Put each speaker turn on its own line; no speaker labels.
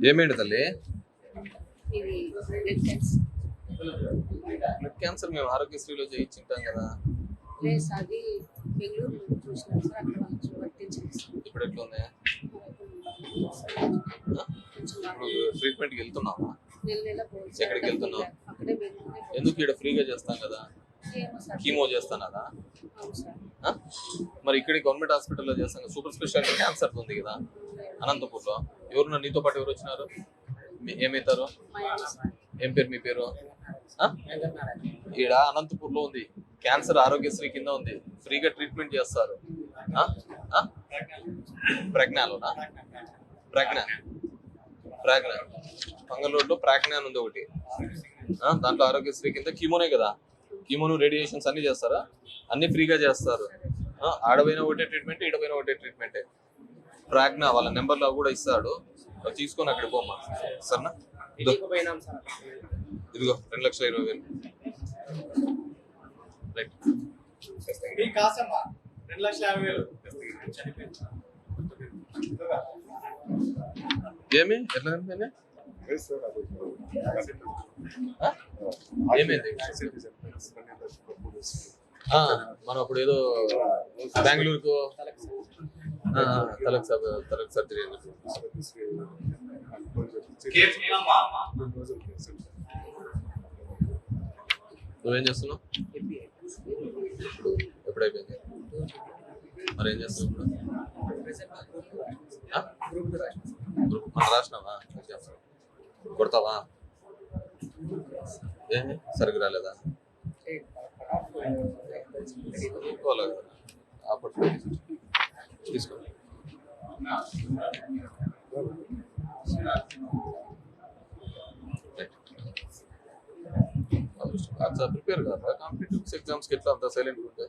ఏమేంటి తల్లి?
ఇది blood cancer
మేము ఆరోగ్యశ్రీలో చేయించుంటాం కదా.
లేదు సార్ అది బెంగళూరు చూసినాం సార్ అక్కడ కొంచెం వర్తించింది సార్.
ఇప్పుడు
కొంచెం
ఇప్పుడు ట్రీట్మెంట్కి వెళ్తున్నావా?
నెల నెల.
ఎక్కడికి వెళ్తున్నావు?
అక్కడే బెంగళూరు
ఎందుకు ఇక్కడ ఫ్రీగా చేస్తాం కదా?
ఏమో సార్.
కీమో చేస్తానదా? మరి ఇక్కడ గవర్నమెంట్ హాస్పిటల్లో చేస్తాం సూపర్ స్పెషాలిటీ క్యాన్సర్ ఉంది కదా అనంతపూర్లో. ఎవరు నీతో పాటు ఎవరు వచ్చినారు? మీ- ఏమవుతారు ఏం పేరు మీ పేరు? ఈడ అనంతపూర్లో ఉంది. క్యాన్సర్ ఆరోగ్యశ్రీ కింద ఉంది. ఫ్రీగా ట్రీట్మెంట్ చేస్తారు. ఆ? ప్రజ్ఞాలోనా? ప్రజ్ఞ. ప్రాజ్ఞ. పంగలూరులో ప్రాజ్ఞ అని ఉంది ఒకటి. దాంట్లో ఆరోగ్యశ్రీ కింద కీమోనే కదా. కీమోను రేడియేషన్స్ అన్ని చేస్తారా? అన్ని ఫ్రీగా చేస్తారు. ఆడపోయిన ఒకటే ట్రీట్మెంట్ ఈడపోయిన ఒకటే ట్రీట్మెంటే. ప్రాజ్ఞ వాళ్ళ నెంబర్లో కూడా ఇస్తాడు. తీసుకొని అక్కడ పోమ్మా. సరేనా? ఇదిగో రెండు లక్షల ఇరవై వేలు. రైట్.
మీకు కాసమ్మా రెండు లక్షల యాభై వేలు. చనిపోయింది
ఏమి? ఎట్లా? ఏమైంది? ఆ, మనం అప్పుడు ఏదో బెంగళూరుకు తలకు తలకు సర్జరీ. నువ్వేం చేస్తున్నావు? ఎప్పుడు అయిపోయింది మరి ఏం చేస్తున్నావు ఇప్పుడు? గ్రూప్ మన రాసినావా? కొడతావా? ఏమి సరిగ్గా రాలేదా. అప్పట్లో తీసుకో. ప్రిపేర్ కాదా? కాంపిటేటివ్ ఎగ్జామ్స్కి ఎట్లా అంత సైలెంట్ ఉంటే